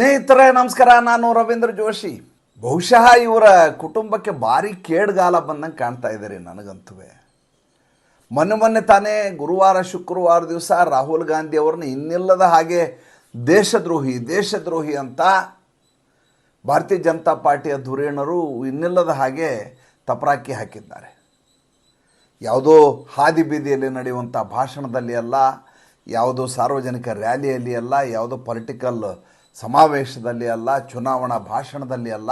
ಸ್ನೇಹಿತರೆ, ನಮಸ್ಕಾರ. ನಾನು ರವೀಂದ್ರ ಜೋಶಿ. ಬಹುಶಃ ಇವರ ಕುಟುಂಬಕ್ಕೆ ಭಾರಿ ಕೇಡ್ಗಾಲ ಬಂದಂಗೆ ಕಾಣ್ತಾ ಇದ್ದಾರೆ ನನಗಂತೂ ಮೊನ್ನೆ ಮೊನ್ನೆ ತಾನೇ ಗುರುವಾರ, ಶುಕ್ರವಾರ ದಿವಸ ರಾಹುಲ್ ಗಾಂಧಿ ಅವ್ರನ್ನ ಇನ್ನಿಲ್ಲದ ಹಾಗೆ ದೇಶದ್ರೋಹಿ ದೇಶದ್ರೋಹಿ ಅಂತ ಭಾರತೀಯ ಜನತಾ ಪಾರ್ಟಿಯ ಧುರೀಣರು ಇನ್ನಿಲ್ಲದ ಹಾಗೆ ತಪರಾಕಿ ಹಾಕಿದ್ದಾರೆ. ಯಾವುದೋ ಹಾದಿ ಬೀದಿಯಲ್ಲಿ ನಡೆಯುವಂಥ ಭಾಷಣದಲ್ಲಿ ಅಲ್ಲ, ಯಾವುದೋ ಸಾರ್ವಜನಿಕ ರ್ಯಾಲಿಯಲ್ಲಿ ಅಲ್ಲ, ಯಾವುದೋ ಪೊಲಿಟಿಕಲ್ ಸಮಾವೇಶದಲ್ಲಿ ಅಲ್ಲ, ಚುನಾವಣಾ ಭಾಷಣದಲ್ಲಿ ಅಲ್ಲ,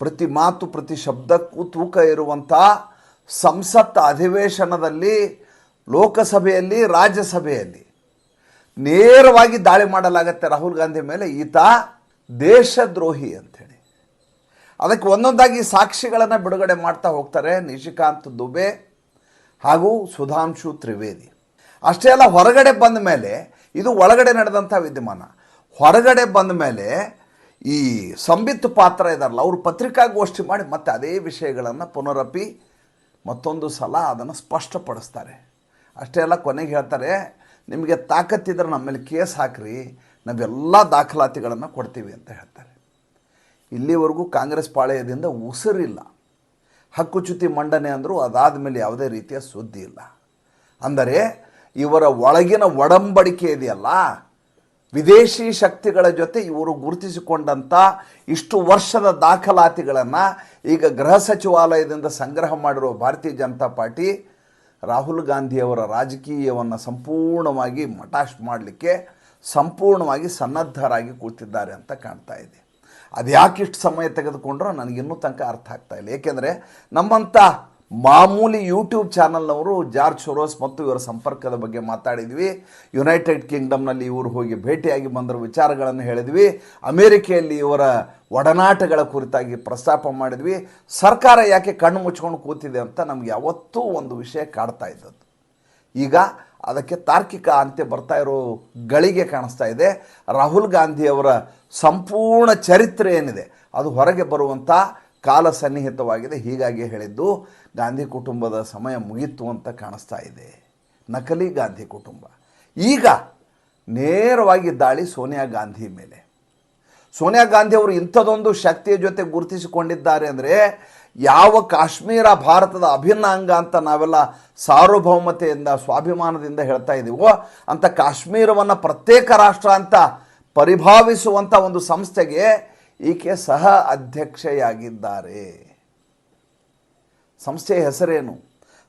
ಪ್ರತಿ ಮಾತು, ಪ್ರತಿ ಶಬ್ದಕ್ಕೂ ತೂಕ ಇರುವಂಥ ಸಂಸತ್ ಅಧಿವೇಶನದಲ್ಲಿ, ಲೋಕಸಭೆಯಲ್ಲಿ, ರಾಜ್ಯಸಭೆಯಲ್ಲಿ ನೇರವಾಗಿ ದಾಳಿ ಮಾಡಲಾಗತ್ತೆ ರಾಹುಲ್ ಗಾಂಧಿ ಮೇಲೆ ಈತ ದೇಶದ್ರೋಹಿ ಅಂಥೇಳಿ. ಅದಕ್ಕೆ ಒಂದೊಂದಾಗಿ ಸಾಕ್ಷಿಗಳನ್ನು ಬಿಡುಗಡೆ ಮಾಡ್ತಾ ಹೋಗ್ತಾರೆ ನಿಶಿಕಾಂತ್ ದುಬೆ ಹಾಗೂ ಸುಧಾಂಶು ತ್ರಿವೇದಿ. ಅಷ್ಟೇ ಅಲ್ಲ, ಹೊರಗಡೆ ಬಂದ ಮೇಲೆ ಇದು ಒಳಗಡೆ ನಡೆದಂಥ ವಿದ್ಯಮಾನ. ಹೊರಗಡೆ ಬಂದ ಮೇಲೆ ಈ ಸಂಬಿತ್ ಪಾತ್ರ ಇದಾರಲ್ಲ, ಅವರು ಪತ್ರಿಕಾಗೋಷ್ಠಿ ಮಾಡಿ ಮತ್ತೆ ಅದೇ ವಿಷಯಗಳನ್ನು ಪುನರಪಿ ಮತ್ತೊಂದು ಸಲ ಅದನ್ನು ಸ್ಪಷ್ಟಪಡಿಸ್ತಾರೆ. ಅಷ್ಟೇ ಅಲ್ಲ, ಕೊನೆಗೆ ಹೇಳ್ತಾರೆ, ನಿಮಗೆ ತಾಕತ್ತಿದ್ರೆ ನಮ್ಮ ಮೇಲೆ ಕೇಸ್ ಹಾಕ್ರಿ, ನಾವೆಲ್ಲ ದಾಖಲಾತಿಗಳನ್ನು ಕೊಡ್ತೀವಿ ಅಂತ ಹೇಳ್ತಾರೆ. ಇಲ್ಲಿವರೆಗೂ ಕಾಂಗ್ರೆಸ್ ಪಾಳೆಯದಿಂದ ಉಸಿರಿಲ್ಲ. ಹಕ್ಕುಚ್ಯುತಿ ಮಂಡನೆ ಅಂದರೂ ಅದಾದ ಮೇಲೆ ಯಾವುದೇ ರೀತಿಯ ಸುದ್ದಿ ಇಲ್ಲ. ಅಂದರೆ ಇವರ ಒಳಗಿನ ಒಡಂಬಡಿಕೆ ಇದೆಯಲ್ಲ ವಿದೇಶಿ ಶಕ್ತಿಗಳ ಜೊತೆ ಇವರು ಗುರುತಿಸಿಕೊಂಡಂಥ ಇಷ್ಟು ವರ್ಷದ ದಾಖಲಾತಿಗಳನ್ನು ಈಗ ಗೃಹ ಸಚಿವಾಲಯದಿಂದ ಸಂಗ್ರಹ ಮಾಡಿರುವ ಭಾರತೀಯ ಜನತಾ ಪಾರ್ಟಿ ರಾಹುಲ್ ಗಾಂಧಿಯವರ ರಾಜಕೀಯವನ್ನು ಸಂಪೂರ್ಣವಾಗಿ ಮಟಾಶ್ ಮಾಡಲಿಕ್ಕೆ ಸಂಪೂರ್ಣವಾಗಿ ಸನ್ನದ್ಧರಾಗಿ ಕೂತಿದ್ದಾರೆ ಅಂತ ಕಾಣ್ತಾ ಇದೆ. ಅದು ಇಷ್ಟು ಸಮಯ ತೆಗೆದುಕೊಂಡ್ರೂ ನನಗಿನ್ನೂ ತನಕ ಅರ್ಥ ಆಗ್ತಾ ಇಲ್ಲ. ಏಕೆಂದರೆ ನಮ್ಮಂಥ ಮಾಮೂಲಿ ಯೂಟ್ಯೂಬ್ ಚಾನಲ್ನವರು ಜಾರ್ಜ್ ಸೊರೋಸ್ ಮತ್ತು ಇವರ ಸಂಪರ್ಕದ ಬಗ್ಗೆ ಮಾತಾಡಿದ್ವಿ. ಯುನೈಟೆಡ್ ಕಿಂಗ್ಡಮ್ನಲ್ಲಿ ಇವರು ಹೋಗಿ ಭೇಟಿಯಾಗಿ ಬಂದಿರೋ, ವಿಚಾರಗಳನ್ನು ಹೇಳಿದ್ವಿ. ಅಮೇರಿಕೆಯಲ್ಲಿ ಇವರ ಒಡನಾಟಗಳ ಕುರಿತಾಗಿ ಪ್ರಸ್ತಾಪ ಮಾಡಿದ್ವಿ. ಸರ್ಕಾರ ಯಾಕೆ ಕಣ್ಣು ಮುಚ್ಕೊಂಡು ಕೂತಿದೆ ಅಂತ ನಮ್ಗೆ ಯಾವತ್ತೂ ಒಂದು ವಿಷಯ ಕಾಡ್ತಾ ಇದ್ದದ್ದು. ಈಗ ಅದಕ್ಕೆ ತಾರ್ಕಿಕ ಅಂತ್ಯ ಬರ್ತಾ ಇರೋ ಗಳಿಗೆ ಕಾಣಿಸ್ತಾ ಇದೆ. ರಾಹುಲ್ ಗಾಂಧಿಯವರ ಸಂಪೂರ್ಣ ಚರಿತ್ರೆ ಏನಿದೆ, ಅದು ಹೊರಗೆ ಬರುವಂಥ ಕಾಲ ಸನ್ನಿಹಿತವಾಗಿದೆ ಹೀಗಾಗಿ ಹೇಳಿದ್ದು, ಗಾಂಧಿ ಕುಟುಂಬದ ಸಮಯ ಮುಗಿತು ಅಂತ ಕಾಣಿಸ್ತಾ ಇದೆ. ನಕಲಿ ಗಾಂಧಿ ಕುಟುಂಬ. ಈಗ ನೇರವಾಗಿ ದಾಳಿ ಸೋನಿಯಾ ಗಾಂಧಿ ಮೇಲೆ. ಸೋನಿಯಾ ಗಾಂಧಿ ಅವರು ಇಂಥದೊಂದು ಶಕ್ತಿಯ ಜೊತೆ ಗುರುತಿಸಿಕೊಂಡಿದ್ದಾರೆ ಅಂದರೆ, ಯಾವ ಕಾಶ್ಮೀರ ಭಾರತದ ಅಭಿನ್ನ ಅಂಗ ಅಂತ ನಾವೆಲ್ಲ ಸಾರ್ವಭೌಮತೆಯಿಂದ, ಸ್ವಾಭಿಮಾನದಿಂದ ಹೇಳ್ತಾ ಇದ್ದೀವೋ ಅಂಥ ಕಾಶ್ಮೀರವನ್ನು ಪ್ರತ್ಯೇಕ ರಾಷ್ಟ್ರ ಅಂತ ಪರಿಭಾವಿಸುವಂಥ ಒಂದು ಸಂಸ್ಥೆಗೆ ಈಕೆ ಸಹ ಅಧ್ಯಕ್ಷೆಯಾಗಿದ್ದಾರೆ. ಸಂಸ್ಥೆಯ ಹೆಸರೇನು?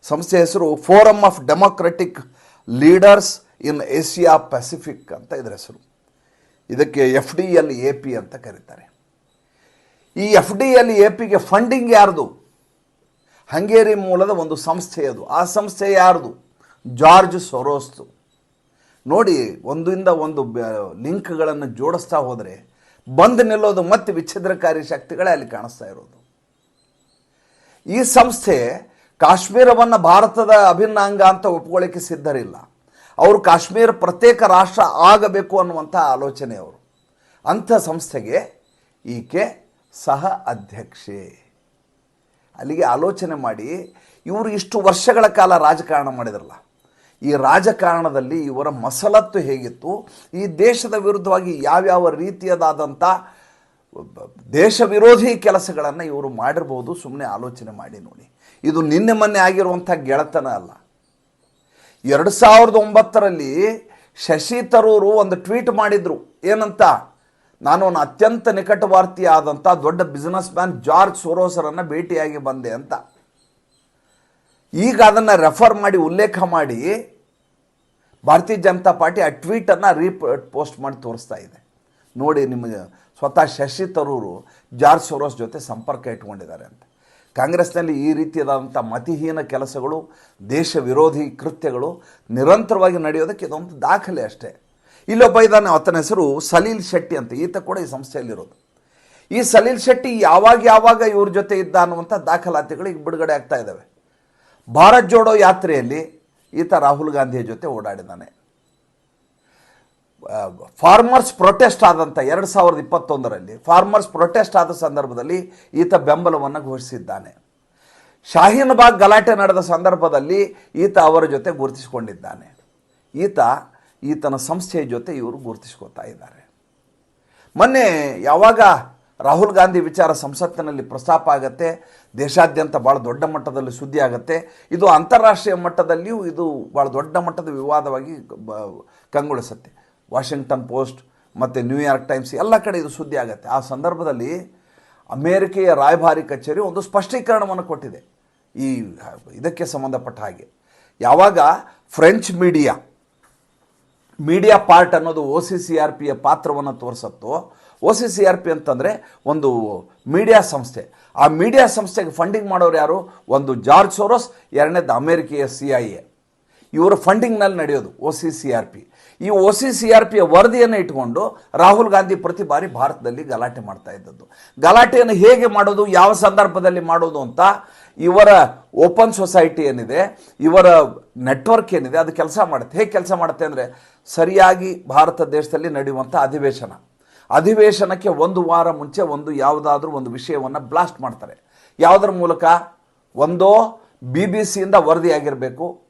ಸಂಸ್ಥೆಯ ಹೆಸರು forum of democratic leaders in Asia Pacific ಅಂತ ಇದರ ಹೆಸರು. ಇದಕ್ಕೆ F D L A P ಅಂತ ಕರೀತಾರೆ. ಈ ಎಫ್ ಡಿ ಎಲ್ ಎ ಪಿಗೆ ಫಂಡಿಂಗ್ ಯಾರ್ದು? ಹಂಗೇರಿ ಮೂಲದ ಒಂದು ಸಂಸ್ಥೆ ಅದು ಆ ಸಂಸ್ಥೆ ಯಾರ್ದು? ಜಾರ್ಜ್ ಸೊರೋಸ್ತು ನೋಡಿ, ಒಂದಿಂದ ಒಂದು ಲಿಂಕ್ಗಳನ್ನು ಜೋಡಿಸ್ತಾ ಹೋದರೆ ಬಂದು ನಿಲ್ಲೋದು ಮತ್ತೆ ವಿಚ್ಛಿದ್ರಕಾರಿ ಶಕ್ತಿಗಳೇ ಅಲ್ಲಿ ಕಾಣಿಸ್ತಾ ಇರೋದು. ಈ ಸಂಸ್ಥೆ ಕಾಶ್ಮೀರವನ್ನು ಭಾರತದ ಅಭಿನ್ನ ಅಂಗ ಅಂತ ಒಪ್ಕೊಳ್ಳಿಕ್ಕೆ ಸಿದ್ಧರಿಲ್ಲ. ಅವರು ಕಾಶ್ಮೀರ ಪ್ರತ್ಯೇಕ ರಾಷ್ಟ್ರ ಆಗಬೇಕು ಅನ್ನುವಂಥ ಆಲೋಚನೆ ಅವರು. ಅಂಥ ಸಂಸ್ಥೆಗೆ ಈಕೆ ಸಹ ಅಧ್ಯಕ್ಷೆ. ಅಲ್ಲಿಗೆ ಆಲೋಚನೆ ಮಾಡಿ ಇವರು ಇಷ್ಟು ವರ್ಷಗಳ ಕಾಲ ರಾಜಕಾರಣ ಮಾಡಿದ್ರಲ್ಲ ಈ ರಾಜಕಾರಣದಲ್ಲಿ ಇವರ ಮಸಲತ್ತು ಹೇಗಿತ್ತು? ಈ ದೇಶದ ವಿರುದ್ಧವಾಗಿ ಯಾವ್ಯಾವ ರೀತಿಯದಾದಂಥ ದೇಶ ವಿರೋಧಿ ಕೆಲಸಗಳನ್ನು ಇವರು ಮಾಡಿರ್ಬೋದು ಸುಮ್ಮನೆ ಆಲೋಚನೆ ಮಾಡಿ ನೋಡಿ. ಇದು ನಿನ್ನೆ ಮೊನ್ನೆ ಆಗಿರುವಂಥ ಗೆಳೆತನ ಅಲ್ಲ. ಎರಡು ಸಾವಿರದ ಒಂಬತ್ತರಲ್ಲಿ ಶಶಿ ತರೂರು ಒಂದು ಟ್ವೀಟ್ ಮಾಡಿದರು. ಏನಂತ? ನಾನು ಅತ್ಯಂತ ನಿಕಟವಾರ್ತಿಯಾದಂಥ ದೊಡ್ಡ ಬಿಸ್ನೆಸ್ ಮ್ಯಾನ್ ಜಾರ್ಜ್ ಸೊರೋಸರನ್ನು ಭೇಟಿಯಾಗಿ ಬಂದೆ ಅಂತ. ಈಗ ಅದನ್ನು ರೆಫರ್ ಮಾಡಿ ಉಲ್ಲೇಖ ಮಾಡಿ ಭಾರತೀಯ ಜನತಾ ಪಾರ್ಟಿ ಆ ಟ್ವೀಟನ್ನು ರೀ ಪೋಸ್ಟ್ ಮಾಡಿ ತೋರಿಸ್ತಾ ಇದೆ. ನೋಡಿ ನಿಮಗೆ ಸ್ವತಃ ಶಶಿ ತರೂರು, ಜಾರ್ಜ್ ಸೊರೋಸ್ ಜೊತೆ ಸಂಪರ್ಕ ಇಟ್ಕೊಂಡಿದ್ದಾರೆ ಅಂತ. ಕಾಂಗ್ರೆಸ್ನಲ್ಲಿ ಈ ರೀತಿಯಾದಂಥ ಮತಿಹೀನ ಕೆಲಸಗಳು, ದೇಶ ವಿರೋಧಿ ಕೃತ್ಯಗಳು ನಿರಂತರವಾಗಿ ನಡೆಯೋದಕ್ಕೆ ಇದೊಂದು ದಾಖಲೆ ಅಷ್ಟೇ. ಇಲ್ಲೊಬ್ಬ ಇದ್ದಾನೆ, ಆತನ ಹೆಸರು ಸಲೀಲ್ ಶೆಟ್ಟಿ ಅಂತ. ಈತ ಕೂಡ ಈ ಸಂಸ್ಥೆಯಲ್ಲಿರೋದು. ಈ ಸಲೀಲ್ ಶೆಟ್ಟಿ ಯಾವಾಗ ಯಾವಾಗ ಇವ್ರ ಜೊತೆ ಇದ್ದ ಅನ್ನುವಂಥ ದಾಖಲಾತಿಗಳು ಈಗ ಬಿಡುಗಡೆ ಆಗ್ತಾ ಇದ್ದಾವೆ. ಭಾರತ್ ಜೋಡೋ ಯಾತ್ರೆಯಲ್ಲಿ ಈತ ರಾಹುಲ್ ಗಾಂಧಿಯ ಜೊತೆ ಓಡಾಡಿದ್ದಾನೆ ಫಾರ್ಮರ್ಸ್ ಪ್ರೊಟೆಸ್ಟ್ ಆದಂಥ ಎರಡು ಸಾವಿರದ ಇಪ್ಪತ್ತೊಂದರಲ್ಲಿ ಫಾರ್ಮರ್ಸ್ ಪ್ರೊಟೆಸ್ಟ್ ಆದ ಸಂದರ್ಭದಲ್ಲಿ ಈತ ಬೆಂಬಲವನ್ನು ಘೋಷಿಸಿದ್ದಾನೆ. ಶಾಹೀನ್ ಬಾಗ್ ಗಲಾಟೆ ನಡೆದ ಸಂದರ್ಭದಲ್ಲಿ ಈತ ಅವರ ಜೊತೆ ಗುರುತಿಸಿಕೊಂಡಿದ್ದಾನೆ. ಈತ ಈತನ ಸಂಸ್ಥೆಯ ಜೊತೆ ಇವರು ಗುರುತಿಸ್ಕೊತಾ ಇದ್ದಾರೆ. ಮೊನ್ನೆ ಯಾವಾಗ ರಾಹುಲ್ ಗಾಂಧಿ ವಿಚಾರ ಸಂಸತ್ತಿನಲ್ಲಿ ಪ್ರಸ್ತಾಪ ಆಗತ್ತೆ, ದೇಶಾದ್ಯಂತ ಭಾಳ ದೊಡ್ಡ ಮಟ್ಟದಲ್ಲಿ ಸುದ್ದಿ ಆಗುತ್ತೆ. ಇದು ಅಂತಾರಾಷ್ಟ್ರೀಯ ಮಟ್ಟದಲ್ಲಿಯೂ ಇದು ಭಾಳ ದೊಡ್ಡ ಮಟ್ಟದ ವಿವಾದವಾಗಿ ಕಂಗೊಳಿಸುತ್ತೆ. ವಾಷಿಂಗ್ಟನ್ ಪೋಸ್ಟ್ ಮತ್ತು ನ್ಯೂಯಾರ್ಕ್ ಟೈಮ್ಸ್ ಎಲ್ಲ ಕಡೆ ಇದು ಸುದ್ದಿ ಆಗುತ್ತೆ. ಆ ಸಂದರ್ಭದಲ್ಲಿ ಅಮೇರಿಕೆಯ ರಾಯಭಾರಿ ಕಚೇರಿ ಒಂದು ಸ್ಪಷ್ಟೀಕರಣವನ್ನು ಕೊಟ್ಟಿದೆ. ಈ ಇದಕ್ಕೆ ಸಂಬಂಧಪಟ್ಟ ಹಾಗೆ. ಯಾವಾಗ ಫ್ರೆಂಚ್ ಮೀಡಿಯಾ ಮೀಡಿಯಾ ಪಾರ್ಟ್ ಅನ್ನೋದು ಒ ಸಿ ಸಿ ಆರ್ ಪಿಯ ಪಾತ್ರವನ್ನು ತೋರಿಸತ್ತೋ O C C R P ಅಂತಂದರೆ ಒಂದು ಮೀಡಿಯಾ ಸಂಸ್ಥೆ. ಆ ಮೀಡಿಯಾ ಸಂಸ್ಥೆಗೆ ಫಂಡಿಂಗ್ ಮಾಡೋರು ಯಾರು? ಒಂದು ಜಾರ್ಜ್ ಸೋರೋಸ್, ಎರಡನೇದು ಅಮೇರಿಕೆಯ ಸಿ ಐ ಎ ಇವರ ಫಂಡಿಂಗ್ನಲ್ಲಿ ನಡೆಯೋದು O C C R P ಈ ಒ ಸಿ ಸಿ ಆರ್ ಪಿಯ ವರದಿಯನ್ನು ಇಟ್ಕೊಂಡು ರಾಹುಲ್ ಗಾಂಧಿ ಪ್ರತಿ ಬಾರಿ ಭಾರತದಲ್ಲಿ ಗಲಾಟೆ ಮಾಡ್ತಾ ಇದ್ದದ್ದು. ಗಲಾಟೆಯನ್ನು ಹೇಗೆ ಮಾಡೋದು, ಯಾವ ಸಂದರ್ಭದಲ್ಲಿ ಮಾಡೋದು ಅಂತ ಇವರ ಓಪನ್ ಸೊಸೈಟಿ ಏನಿದೆ, ಇವರ ನೆಟ್ವರ್ಕ್ ಏನಿದೆ, ಅದು ಕೆಲಸ ಮಾಡುತ್ತೆ. ಹೇಗೆ ಕೆಲಸ ಮಾಡುತ್ತೆ ಅಂದರೆ, ಸರಿಯಾಗಿ ಭಾರತ ದೇಶದಲ್ಲಿ ನಡೆಯುವಂಥ ಅಧಿವೇಶನ. ಅಧಿವೇಶನಕ್ಕೆ ಒಂದು ವಾರ ಮುಂಚೆ ಒಂದು ಯಾವುದಾದ್ರೂ ಒಂದು ವಿಷಯವನ್ನು ಬ್ಲಾಸ್ಟ್ ಮಾಡ್ತಾರೆ. ಯಾವುದರ ಮೂಲಕ? ಒಂದೋ ಬಿ ಬಿ ಸಿಯಿಂದ ವರದಿಯಾಗಿರಬೇಕು.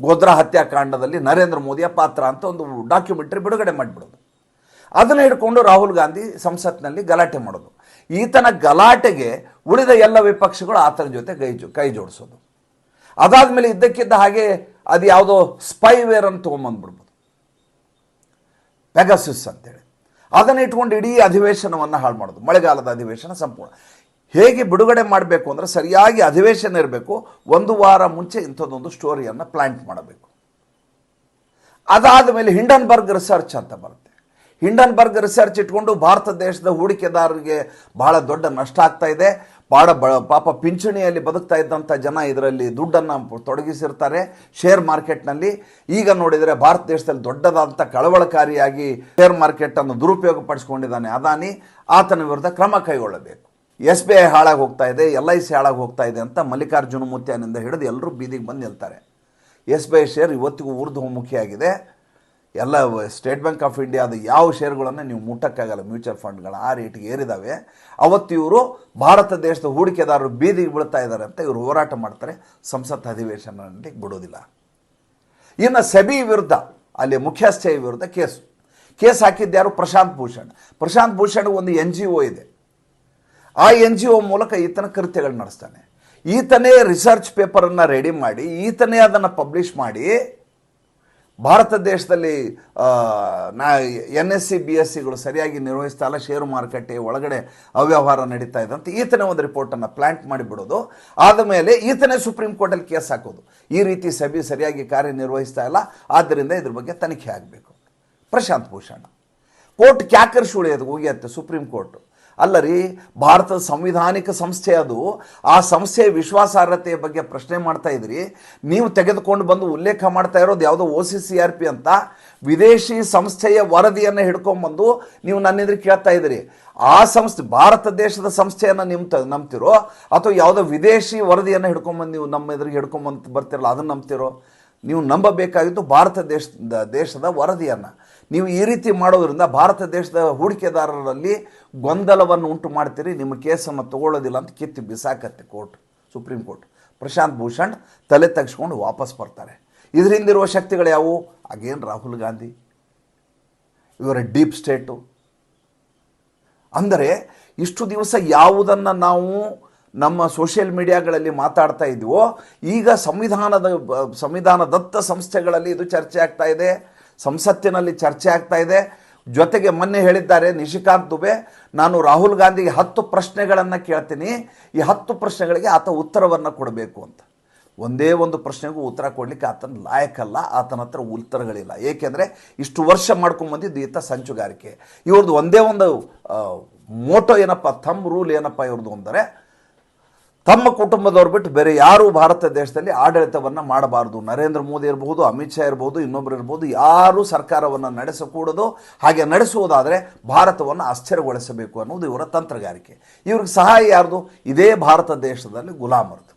ಗೋಧ್ರಾ ಹತ್ಯಾಕಾಂಡದಲ್ಲಿ ನರೇಂದ್ರ ಮೋದಿಯ ಪಾತ್ರ ಅಂತ ಒಂದು ಡಾಕ್ಯುಮೆಂಟ್ರಿ ಬಿಡುಗಡೆ ಮಾಡಿಬಿಡೋದು. ಅದನ್ನು ಹಿಡ್ಕೊಂಡು ರಾಹುಲ್ ಗಾಂಧಿ ಸಂಸತ್ನಲ್ಲಿ ಗಲಾಟೆ ಮಾಡೋದು. ಈತನ ಗಲಾಟೆಗೆ ಉಳಿದ ಎಲ್ಲ ವಿಪಕ್ಷಗಳು ಆತನ ಜೊತೆ ಕೈ ಜೋ, ಕೈ ಜೋಡಿಸೋದು. ಅದಾದಮೇಲೆ ಇದ್ದಕ್ಕಿದ್ದ ಹಾಗೆ ಅದು ಯಾವುದೋ ಸ್ಪೈವೇರ್ ಅಂತ ತೊಗೊಂಬಂದ್ಬಿಡ್ಬೋದು ಪೆಗಸಿಸ್ ಅಂತೇಳಿ. ಅದನ್ನು ಇಟ್ಕೊಂಡು ಇಡೀ ಅಧಿವೇಶನವನ್ನು ಹಾಳು ಮಾಡೋದು. ಮಳೆಗಾಲದ ಅಧಿವೇಶನ ಸಂಪೂರ್ಣ. ಹೇಗೆ ಬಿಡುಗಡೆ ಮಾಡಬೇಕು ಅಂದರೆ ಸರಿಯಾಗಿ ಅಧಿವೇಶನ ಇರಬೇಕು, ಒಂದು ವಾರ ಮುಂಚೆ ಇಂಥದ್ದೊಂದು ಸ್ಟೋರಿಯನ್ನು ಪ್ಲ್ಯಾಂಟ್ ಮಾಡಬೇಕು. ಅದಾದ ಮೇಲೆ ಹಿಂಡನ್ಬರ್ಗ್ ರಿಸರ್ಚ್ ಅಂತ ಬರುತ್ತೆ. ಹಿಂಡನ್ಬರ್ಗ್ ರಿಸರ್ಚ್ ಇಟ್ಕೊಂಡು ಭಾರತ ದೇಶದ ಹೂಡಿಕೆದಾರರಿಗೆ ಬಹಳ ದೊಡ್ಡ ನಷ್ಟ ಆಗ್ತಾ ಇದೆ. ಭಾಳ ಬ ಪಾಪ ಪಿಂಚಣಿಯಲ್ಲಿ ಬದುಕ್ತಾ ಇದ್ದಂಥ ಜನ ಇದರಲ್ಲಿ ದುಡ್ಡನ್ನು ತೊಡಗಿಸಿರ್ತಾರೆ. ಶೇರ್ ಮಾರ್ಕೆಟ್ನಲ್ಲಿ ಈಗ ನೋಡಿದರೆ ಭಾರತ ದೇಶದಲ್ಲಿ ದೊಡ್ಡದಾದಂಥ ಕಳವಳಕಾರಿಯಾಗಿ ಶೇರ್ ಮಾರ್ಕೆಟನ್ನು ದುರುಪಯೋಗ ಪಡಿಸ್ಕೊಂಡಿದ್ದಾನೆ ಅದಾನಿ. ಆತನ ವಿರುದ್ಧ ಕ್ರಮ ಕೈಗೊಳ್ಳಬೇಕು. ಎಸ್ ಬಿ ಐ ಹಾಳಾಗಿ ಹೋಗ್ತಾ ಇದೆ, ಎಲ್ ಐ ಸಿ ಹಾಳಾಗಿ ಹೋಗ್ತಾ ಇದೆ ಅಂತ ಮಲ್ಲಿಕಾರ್ಜುನ ಮುತ್ಯಾನಿಂದ ಹಿಡಿದು ಎಲ್ಲರೂ ಬೀದಿಗೆ ಬಂದು ನಿಲ್ತಾರೆ. ಎಸ್ ಬಿ ಐ ಶೇರ್ ಇವತ್ತಿಗೂ ಊರ್ಧ್ವಮುಖಿಯಾಗಿದೆ ಎಲ್ಲ ಸ್ಟೇಟ್ ಬ್ಯಾಂಕ್ ಆಫ್ ಇಂಡಿಯಾದ ಯಾವ ಶೇರ್ಗಳನ್ನು ನೀವು ಮುಟ್ಟಕ್ಕಾಗಲ್ಲ, ಮ್ಯೂಚುವಲ್ ಫಂಡ್ಗಳು ಆ ರೇಟ್ಗೆ ಏರಿದಾವೆ. ಅವತ್ತು ಇವರು ಭಾರತ ದೇಶದ ಹೂಡಿಕೆದಾರರು ಬೀದಿಗೆ ಬೀಳ್ತಾ ಇದ್ದಾರೆ ಅಂತ ಇವರು ಹೋರಾಟ ಮಾಡ್ತಾರೆ. ಸಂಸತ್ ಅಧಿವೇಶನದಲ್ಲಿ ಬಿಡೋದಿಲ್ಲ. ಇನ್ನು ಸೆಬಿ ವಿರುದ್ಧ, ಅಲ್ಲಿ ಮುಖ್ಯಸ್ಥೆಯ ವಿರುದ್ಧ ಕೇಸು. ಕೇಸ್ ಹಾಕಿದ್ದ್ಯಾರು ಪ್ರಶಾಂತ್ ಭೂಷಣ್. ಪ್ರಶಾಂತ್ ಭೂಷಣ್ ಒಂದು ಎನ್ ಜಿ ಒ ಇದೆ. ಆ ಎನ್ ಜಿ ಒ ಮೂಲಕ ಈತನ ಕೃತ್ಯಗಳು ನಡೆಸ್ತಾನೆ. ಈತನೇ ರಿಸರ್ಚ್ ಪೇಪರನ್ನು ರೆಡಿ ಮಾಡಿ, ಈತನೇ ಅದನ್ನು ಪಬ್ಲಿಷ್ ಮಾಡಿ ಭಾರತ ದೇಶದಲ್ಲಿ ನಾ N S C B S ಸಿಗಳು ಸರಿಯಾಗಿ ನಿರ್ವಹಿಸ್ತಾ ಇಲ್ಲ ಷೇರು ಮಾರುಕಟ್ಟೆ ಒಳಗಡೆ ಅವ್ಯವಹಾರ ನಡೀತಾ ಇದೆ ಅಂತ ಈತನ ಒಂದು ರಿಪೋರ್ಟನ್ನು ಪ್ಲಾಂಟ್ ಮಾಡಿಬಿಡೋದು. ಆದಮೇಲೆ ಈತನೇ ಸುಪ್ರೀಂ ಕೋರ್ಟಲ್ಲಿ ಕೇಸ್ ಹಾಕೋದು. ಈ ರೀತಿ ಸಭೆ ಸರಿಯಾಗಿ ಕಾರ್ಯನಿರ್ವಹಿಸ್ತಾ ಇಲ್ಲ, ಆದ್ದರಿಂದ ಇದ್ರ ಬಗ್ಗೆ ತನಿಖೆ ಆಗಬೇಕು. ಪ್ರಶಾಂತ್ ಭೂಷಣ. ಕೋರ್ಟ್ ಕ್ಯಾಕರ್ ಸುಳಿಯೋದು ಹೋಗಿ ಸುಪ್ರೀಂ ಕೋರ್ಟ್ ಅಲ್ಲ ರೀ ಭಾರತದ ಸಂವಿಧಾನಿಕ ಸಂಸ್ಥೆ ಅದು. ಆ ಸಂಸ್ಥೆಯ ವಿಶ್ವಾಸಾರ್ಹತೆಯ ಬಗ್ಗೆ ಪ್ರಶ್ನೆ ಮಾಡ್ತಾ ಇದ್ರಿ. ನೀವು ತೆಗೆದುಕೊಂಡು ಬಂದು ಉಲ್ಲೇಖ ಮಾಡ್ತಾ ಇರೋದು ಯಾವುದೋ O C C R P ಅಂತ. ವಿದೇಶಿ ಸಂಸ್ಥೆಯ ವರದಿಯನ್ನು ಹಿಡ್ಕೊಂಡ್ಬಂದು ನೀವು ನನ್ನೆದುರು ಕೇಳ್ತಾ ಇದ್ದೀರಿ ಆ ಸಂಸ್ಥೆ, ಭಾರತ ದೇಶದ ಸಂಸ್ಥೆಯನ್ನು ನಿಮ್ತ ನಂಬ್ತಿರೋ? ಅಥವಾ ಯಾವುದೋ ವಿದೇಶಿ ವರದಿಯನ್ನು ಹಿಡ್ಕೊಂಬಂದು ನೀವು ನಮ್ಮ ಎದುರಿಗೆ ಹಿಡ್ಕೊಂಬಂದು ಬರ್ತಿರಲ್ಲ, ಅದನ್ನು ನಂಬ್ತಿರೋ? ನೀವು ನಂಬಬೇಕಾಗಿದ್ದು ಭಾರತ ದೇಶದ ದೇಶದ ವರದಿಯನ್ನು. ನೀವು ಈ ರೀತಿ ಮಾಡೋದ್ರಿಂದ ಭಾರತ ದೇಶದ ಹೂಡಿಕೆದಾರರಲ್ಲಿ ಗೊಂದಲವನ್ನು ಉಂಟು ಮಾಡ್ತೀರಿ, ನಿಮ್ಮ ಕೇಸನ್ನು ತಗೊಳ್ಳೋದಿಲ್ಲ ಅಂತ ಕಿತ್ತು ಬಿಸಾಕತ್ತೆ court, supreme court. Prashant Bhushan ತಲೆ ತೆಗೆಸ್ಕೊಂಡು ವಾಪಸ್ ಬರ್ತಾರೆ. ಇದರಿಂದಿರುವ ಶಕ್ತಿಗಳು ಯಾವುವು? ಅಗೇನ್ ರಾಹುಲ್ ಗಾಂಧಿ. ಇವರ ಡೀಪ್ ಸ್ಟೇಟು ಅಂದರೆ ಇಷ್ಟು ದಿವಸ ಯಾವುದನ್ನು ನಾವು ನಮ್ಮ ಸೋಷಿಯಲ್ ಮೀಡಿಯಾಗಳಲ್ಲಿ ಮಾತಾಡ್ತಾ ಇದ್ವೋ, ಈಗ ಸಂವಿಧಾನದ, ಸಂವಿಧಾನದತ್ತ ಸಂಸ್ಥೆಗಳಲ್ಲಿ ಇದು ಚರ್ಚೆ ಆಗ್ತಾ ಇದೆ. ಸಂಸತ್ತಿನಲ್ಲಿ ಚರ್ಚೆ ಆಗ್ತಾ ಇದೆ. ಜೊತೆಗೆ ಮೊನ್ನೆ ಹೇಳಿದ್ದಾರೆ ನಿಶಿಕಾಂತ್ ದುಬೆ, ನಾನು ರಾಹುಲ್ ಗಾಂಧಿಗೆ ಹತ್ತು ಪ್ರಶ್ನೆಗಳನ್ನು ಕೇಳ್ತೀನಿ. ಈ ಹತ್ತು ಪ್ರಶ್ನೆಗಳಿಗೆ ಆತ ಉತ್ತರವನ್ನು ಕೊಡಬೇಕು ಅಂತ. ಒಂದೇ ಒಂದು ಪ್ರಶ್ನೆಗೂ ಉತ್ತರ ಕೊಡಲಿಕ್ಕೆ ಆತನ ಲಾಯಕಲ್ಲ ಆತನ ಹತ್ರ ಉತ್ತರಗಳಿಲ್ಲ. ಏಕೆಂದರೆ ಇಷ್ಟು ವರ್ಷ ಮಾಡ್ಕೊಂಬಂದಿದ್ದು ಈತ ಸಂಚುಗಾರಿಕೆ. ಇವ್ರದ್ದು ಒಂದೇ ಒಂದು ಮೋಟೋ ಏನಪ್ಪ ಥಮ್ ರೂಲ್ ಏನಪ್ಪ ಇವ್ರದ್ದು ಅಂದರೆ ತಮ್ಮ ಕುಟುಂಬದವ್ರು ಬಿಟ್ಟು ಬೇರೆ ಯಾರೂ ಭಾರತ ದೇಶದಲ್ಲಿ ಆಡಳಿತವನ್ನು ಮಾಡಬಾರ್ದು. ನರೇಂದ್ರ ಮೋದಿ ಇರಬಹುದು ಅಮಿತ್ ಶಾ ಇರ್ಬೋದು ಇನ್ನೊಬ್ಬರು ಇರ್ಬೋದು, ಯಾರೂ ಸರ್ಕಾರವನ್ನು ನಡೆಸಕೂಡದು. ಹಾಗೆ ನಡೆಸುವುದಾದರೆ ಭಾರತವನ್ನು ಅಸ್ಥಿರಗೊಳಿಸಬೇಕು ಅನ್ನೋದು ಇವರ ತಂತ್ರಗಾರಿಕೆ. ಇವ್ರಿಗೆ ಸಹಾಯ ಯಾರ್ದು? ಇದೇ ಭಾರತ ದೇಶದಲ್ಲಿ ಗುಲಾಮರದು.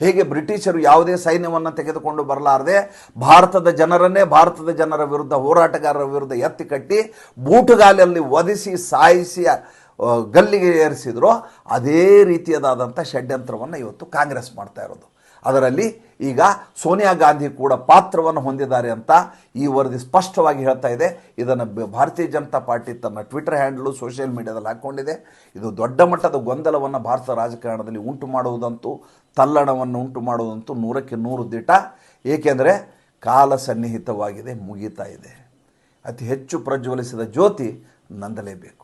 ಹೇಗೆ ಬ್ರಿಟಿಷರು ಯಾವುದೇ ಸೈನ್ಯವನ್ನು ತೆಗೆದುಕೊಂಡು ಬರಲಾರದೆ ಭಾರತದ ಜನರನ್ನೇ ಭಾರತದ ಜನರ ವಿರುದ್ಧ ಹೋರಾಟಗಾರರ ವಿರುದ್ಧ ಎತ್ತಿ ಕಟ್ಟಿ ಬೂಟುಗಾಲಲ್ಲಿ ಒದಿಸಿ ಸಾಯಿಸಿ ಗಲ್ಲಿಗೆ ಏರಿಸಿದ್ರೋ ಅದೇ ರೀತಿಯದಾದಂಥ ಷಡ್ಯಂತ್ರವನ್ನು ಇವತ್ತು ಕಾಂಗ್ರೆಸ್ ಮಾಡ್ತಾ ಇರೋದು. ಅದರಲ್ಲಿ ಈಗ ಸೋನಿಯಾ ಗಾಂಧಿ ಕೂಡ ಪಾತ್ರವನ್ನು ಹೊಂದಿದ್ದಾರೆ ಅಂತ ಈ ವರದಿ ಸ್ಪಷ್ಟವಾಗಿ ಹೇಳ್ತಾ ಇದೆ. ಇದನ್ನು ಭಾರತೀಯ ಜನತಾ ಪಾರ್ಟಿ ತನ್ನ ಟ್ವಿಟರ್ ಹ್ಯಾಂಡಲು ಸೋಷಿಯಲ್ ಮೀಡಿಯಾದಲ್ಲಿ ಹಾಕ್ಕೊಂಡಿದೆ ಇದು ದೊಡ್ಡ ಮಟ್ಟದ ಗೊಂದಲವನ್ನು ಭಾರತ ರಾಜಕಾರಣದಲ್ಲಿ ಉಂಟು ಮಾಡುವುದಂತೂ, ತಲ್ಲಣವನ್ನು ಉಂಟು ಮಾಡುವುದಂತೂ ನೂರಕ್ಕೆ ನೂರು ದಿಟ. ಏಕೆಂದರೆ ಕಾಲ ಸನ್ನಿಹಿತವಾಗಿದೆ, ಮುಗೀತಾ ಇದೆ. ಅತಿ ಹೆಚ್ಚು ಪ್ರಜ್ವಲಿಸಿದ ಜ್ಯೋತಿ ನಂದಲೇಬೇಕು.